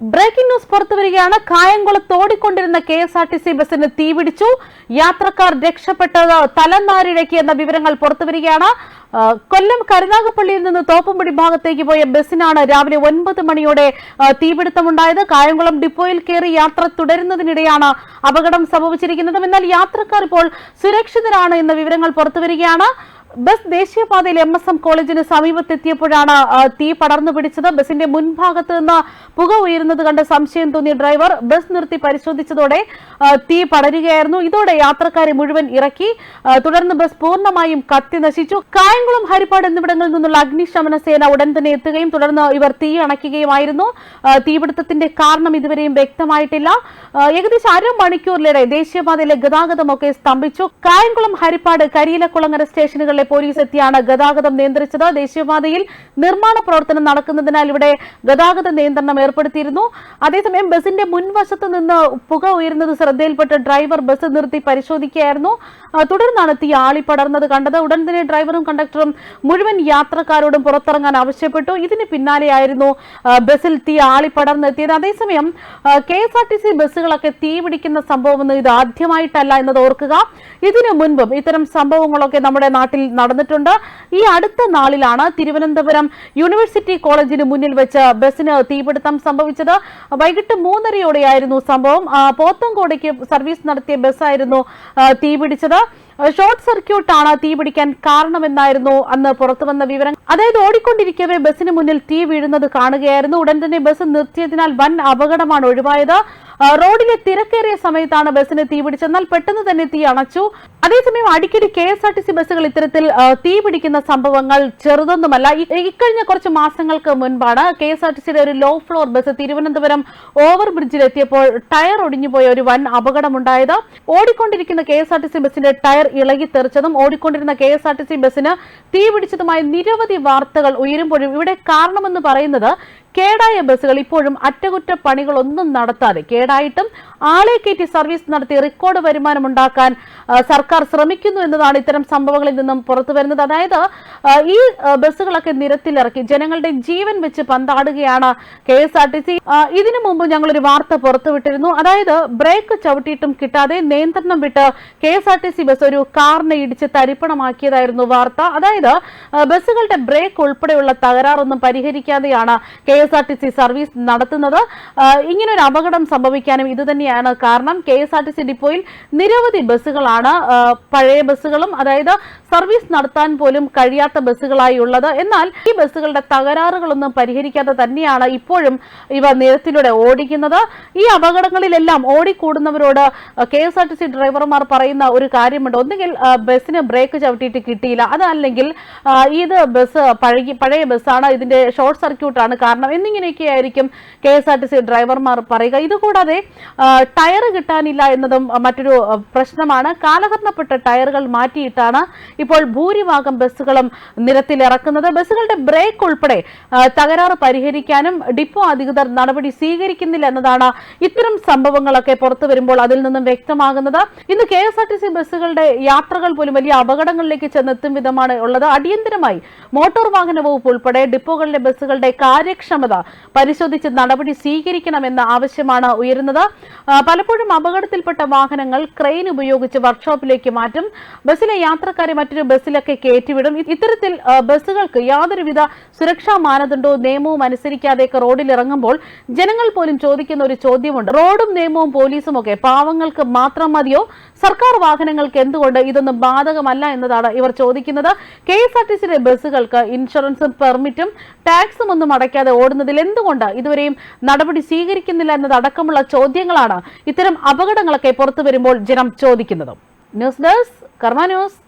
Breaking news പുറത്തു വരികയാണ്. കായംകുളത്ത് ഓടിക്കൊണ്ടിരുന്ന K S R T C ബസ്സിന് തീപിടിച്ചു. യാത്രക്കാർ രക്ഷപ്പെട്ടത് തലനാരിഴക്കി എന്ന വിവരങ്ങൾ പുറത്തു വരികയാണ്. കൊല്ലം കരുനാഗപ്പള്ളിയിൽ നിന്ന് തോപ്പുംപടി ഭാഗത്തേക്ക് പോയ ബസ്സിനാണ് രാവിലെ ഒൻപത് മണിയോടെ തീപിടുത്തമുണ്ടായത്. കായംകുളം ഡിപ്പോയിൽ കയറി യാത്ര തുടരുന്നതിനിടെയാണ് അപകടം സംഭവിച്ചിരിക്കുന്നത്. എന്നാൽ യാത്രക്കാർ ഇപ്പോൾ സുരക്ഷിതരാണ് എന്ന വിവരങ്ങൾ പുറത്തു വരികയാണ്. ബസ് ദേശീയപാതയിൽ എം എസ് എം കോളേജിന് സമീപത്തെത്തിയപ്പോഴാണ് തീ പടർന്നു പിടിച്ചത്. ബസിന്റെ മുൻഭാഗത്ത് നിന്ന് പുക ഉയരുന്നത് കണ്ട് സംശയം തോന്നിയ ഡ്രൈവർ ബസ് നിർത്തി പരിശോധിച്ചതോടെ തീ പടരുകയായിരുന്നു. ഇതോടെ യാത്രക്കാരെ മുഴുവൻ ഇറക്കി തുടർന്ന് ബസ് പൂർണമായും കത്തി നശിച്ചു. കായംകുളം ഹരിപ്പാട് എന്നിവിടങ്ങളിൽ നിന്നുള്ള അഗ്നിശമന സേന ഉടൻ തന്നെ എത്തുകയും തുടർന്ന് ഇവർ തീ അണയ്ക്കുകയുമായിരുന്നു. തീപിടുത്തത്തിന്റെ കാരണം ഇതുവരെയും വ്യക്തമായിട്ടില്ല. ഏകദേശം അര മണിക്കൂറിലേറെ ദേശീയപാതയിലെ ഗതാഗതമൊക്കെ സ്തംഭിച്ചു. കായംകുളം ഹരിപ്പാട് കരിയിലക്കുളങ്ങര സ്റ്റേഷനുകളിലെ പോലീസ് എത്തിയാണ് ഗതാഗതം നിയന്ത്രിച്ചത്. ദേശീയപാതയിൽ നിർമ്മാണ പ്രവർത്തനം നടക്കുന്നതിനാൽ ഇവിടെ ഗതാഗത നിയന്ത്രണം ഏർപ്പെടുത്തിയിരുന്നു. അതേസമയം ബസിന്റെ മുൻവശത്ത് നിന്ന് പുക ഉയരുന്നത് ശ്രദ്ധയിൽപ്പെട്ട് ഡ്രൈവർ ബസ് നിർത്തി പരിശോധിക്കുകയായിരുന്നു. തുടർന്നാണ് തീ ആളിപ്പടർന്നത് കണ്ടത്. ഉടൻ തന്നെ ഡ്രൈവറും കണ്ടക്ടറും മുഴുവൻ യാത്രക്കാരോടും പുറത്തിറങ്ങാൻ ആവശ്യപ്പെട്ടു. ഇതിന് പിന്നാലെയായിരുന്നു ബസ്സിൽ തീ ആളിപ്പടർന്നെത്തിയത് അതേസമയം K S R T C ബസ്സുകളൊക്കെ തീ പിടിക്കുന്ന സംഭവം ഇത് ആദ്യമായിട്ടല്ല എന്നത് ഓർക്കുക. ഇതിനു മുൻപും ഇത്തരം സംഭവങ്ങളൊക്കെ നമ്മുടെ നാട്ടിൽ നടന്നിട്ടുണ്ട്. ഈ അടുത്ത നാളിലാണ് തിരുവനന്തപുരം യൂണിവേഴ്സിറ്റി കോളേജിന് മുന്നിൽ വെച്ച് ബസ്സിന് തീപിടുത്തം സംഭവിച്ചത്. വൈകിട്ട് മൂന്നരയോടെയായിരുന്നു സംഭവം. പോത്തങ്കോടയ്ക്ക് സർവീസ് നടത്തിയ ബസ്സായിരുന്നു തീപിടിച്ചത്. ഷോർട്ട് സർക്യൂട്ടാണ് തീപിടിക്കാൻ കാരണമെന്നായിരുന്നു അന്ന് പുറത്തുവന്ന വിവരം അതായത് ഓടിക്കൊണ്ടിരിക്കവേ ബസ്സിന് മുന്നിൽ തീ വീഴുന്നത് കാണുകയായിരുന്നു. ഉടൻ തന്നെ ബസ് നിർത്തിയതിനാൽ വൻ അപകടമാണ് ഒഴിവായത്. റോഡിലെ തിരക്കേറിയ സമയത്താണ് ബസ്സിന് തീ പിടിച്ചെന്നാൽ പെട്ടെന്ന് തന്നെ തീ അണച്ചു. അതേസമയം അടിക്കടി K S R T C ബസ്സുകൾ ഇത്തരത്തിൽ തീ പിടിക്കുന്ന സംഭവങ്ങൾ ചെറുതൊന്നുമല്ല. ഇക്കഴിഞ്ഞ കുറച്ച് മാസങ്ങൾക്ക് മുൻപാണ് കെ എസ് ആർ ടി സിയുടെ ഒരു low floor bus Thiruvananthapuram over ബ്രിഡ്ജിലെത്തിയപ്പോൾ tyre ഒടിഞ്ഞുപോയ ഒരു വൻ അപകടമുണ്ടായത്. ഓടിക്കൊണ്ടിരിക്കുന്ന K S R T C ബസിന്റെ ടയർ ഇളകി തെറിച്ചതും ഓടിക്കൊണ്ടിരുന്ന K S R T C ബസ്സിന് തീ പിടിച്ചതുമായ നിരവധി വാർത്തകൾ ഉയരുമ്പോഴും ഇവിടെ കാരണമെന്ന് പറയുന്നത് കേടായ ബസ്സുകൾ ഇപ്പോഴും അറ്റകുറ്റപ്പണികളൊന്നും നടത്താതെ കേടായിട്ടും ആളെ കയറ്റി സർവീസ് നടത്തി റെക്കോർഡ് വരുമാനം ഉണ്ടാക്കാൻ സർക്കാർ ശ്രമിക്കുന്നു എന്നതാണ് ഇത്തരം സംഭവങ്ങളിൽ നിന്നും പുറത്തു വരുന്നത്. അതായത് ഈ ബസ്സുകളൊക്കെ നിരത്തിലിറക്കി ജനങ്ങളുടെ ജീവൻ വെച്ച് പന്താടുകയാണ് K S R T C. ഇതിനു മുമ്പ് ഞങ്ങളൊരു വാർത്ത പുറത്തുവിട്ടിരുന്നു. അതായത് ബ്രേക്ക് ചവിട്ടിയിട്ടും കിട്ടാതെ നിയന്ത്രണം വിട്ട് K S R T C bus ഒരു കാറിനെ ഇടിച്ച് തരിപ്പണമാക്കിയതായിരുന്നു വാർത്ത. അതായത് ബസ്സുകളുടെ ബ്രേക്ക് ഉൾപ്പെടെയുള്ള തകരാറൊന്നും പരിഹരിക്കാതെയാണ് K S R T C service നടത്തുന്നത്. ഇങ്ങനൊരു അപകടം സംഭവിക്കാനും ഇത് തന്നെയാണ് കാരണം K S R T C ഡിപ്പോയിൽ നിരവധി ബസ്സുകളാണ് പഴയ ബസ്സുകളും അതായത് സർവീസ് നടത്താൻ പോലും കഴിയാത്ത ബസ്സുകളായി ഉള്ളത്. എന്നാൽ ഈ ബസ്സുകളുടെ തകരാറുകളൊന്നും പരിഹരിക്കാതെ തന്നെയാണ് ഇപ്പോഴും ഇവ നിരത്തിലൂടെ ഓടിക്കുന്നത്. ഈ അപകടങ്ങളിലെല്ലാം ഓടിക്കൂടുന്നവരോട് K S R T C ഡ്രൈവർമാർ പറയുന്ന ഒരു കാര്യമുണ്ട്. ഒന്നുകിൽ ബസ്സിന് ബ്രേക്ക് ചവിട്ടിയിട്ട് കിട്ടിയില്ല. അതല്ലെങ്കിൽ ഇത് ബസ് പഴകി പഴയ ബസ്സാണ്. ഇതിന്റെ ഷോർട്ട് സർക്യൂട്ടാണ് കാരണം എന്നിങ്ങനെയൊക്കെ ആയിരിക്കും K S R T C ഡ്രൈവർമാർ പറയുക. ഇതുകൂടാതെ ടയർ കിട്ടാനില്ല എന്നതും മറ്റൊരു പ്രശ്നമാണ്. കാലഹരണപ്പെട്ട ടയറുകൾ മാറ്റിയിട്ടാണ് ഇപ്പോൾ ഭൂരിഭാഗം ബസ്സുകളും നിരത്തിൽ ഇറക്കുന്നത് ബസ്സുകളുടെ ബ്രേക്ക് ഉൾപ്പെടെ തകരാറ് പരിഹരിക്കാനും ഡിപ്പോ അധികൃതർ നടപടി സ്വീകരിക്കുന്നില്ല എന്നതാണ് ഇത്തരം സംഭവങ്ങളൊക്കെ പുറത്തു വരുമ്പോൾ അതിൽ നിന്നും വ്യക്തമാകുന്നത്. ഇന്ന് K S R T C ബസ്സുകളുടെ യാത്രകൾ പോലും വലിയ അപകടങ്ങളിലേക്ക് ചെന്നെത്തും വിധമാണ് ഉള്ളത്. അടിയന്തരമായി മോട്ടോർ വാഹന വകുപ്പ് ഉൾപ്പെടെ ഡിപ്പോകളിലെ ബസ്സുകളുടെ കാര്യക്ഷമത പരിശോധിച്ച് നടപടി സ്വീകരിക്കണമെന്ന ആവശ്യമാണ് ഉയരുന്നത്. പലപ്പോഴും അപകടത്തിൽപ്പെട്ട വാഹനങ്ങൾ ക്രെയിൻ ഉപയോഗിച്ച് വർക്ക്ഷോപ്പിലേക്ക് മാറ്റും. ബസ്സിലെ യാത്രക്കാരെ മറ്റൊരു ബസ്സിലൊക്കെ കയറ്റിവിടും. ഇത്തരത്തിൽ ബസ്സുകൾക്ക് യാതൊരുവിധ സുരക്ഷാ മാനദണ്ഡവും നിയമവും അനുസരിക്കാതെയൊക്കെ റോഡിൽ ഇറങ്ങുമ്പോൾ ജനങ്ങൾ പോലും ചോദിക്കുന്ന ഒരു ചോദ്യമുണ്ട്. റോഡും നിയമവും പോലീസും ഒക്കെ പാവങ്ങൾക്ക് മാത്രം മതിയോ? സർക്കാർ വാഹനങ്ങൾക്ക് എന്തുകൊണ്ട് ഇതൊന്നും ബാധകമല്ല എന്നതാണ് ഇവർ ചോദിക്കുന്നത്. കെ എസ് ആർ ടി ബസ്സുകൾക്ക് ഇൻഷുറൻസും പെർമിറ്റും ടാക്സും ഒന്നും അടയ്ക്കാതെ ഓടുന്നതിൽ എന്തുകൊണ്ട് ഇതുവരെയും നടപടി സ്വീകരിക്കുന്നില്ല എന്നതടക്കമുള്ള ചോദ്യങ്ങളാണ് ഇത്തരം അപകടങ്ങളൊക്കെ പുറത്തു വരുമ്പോൾ ജനം ചോദിക്കുന്നത്. News desk Karma News.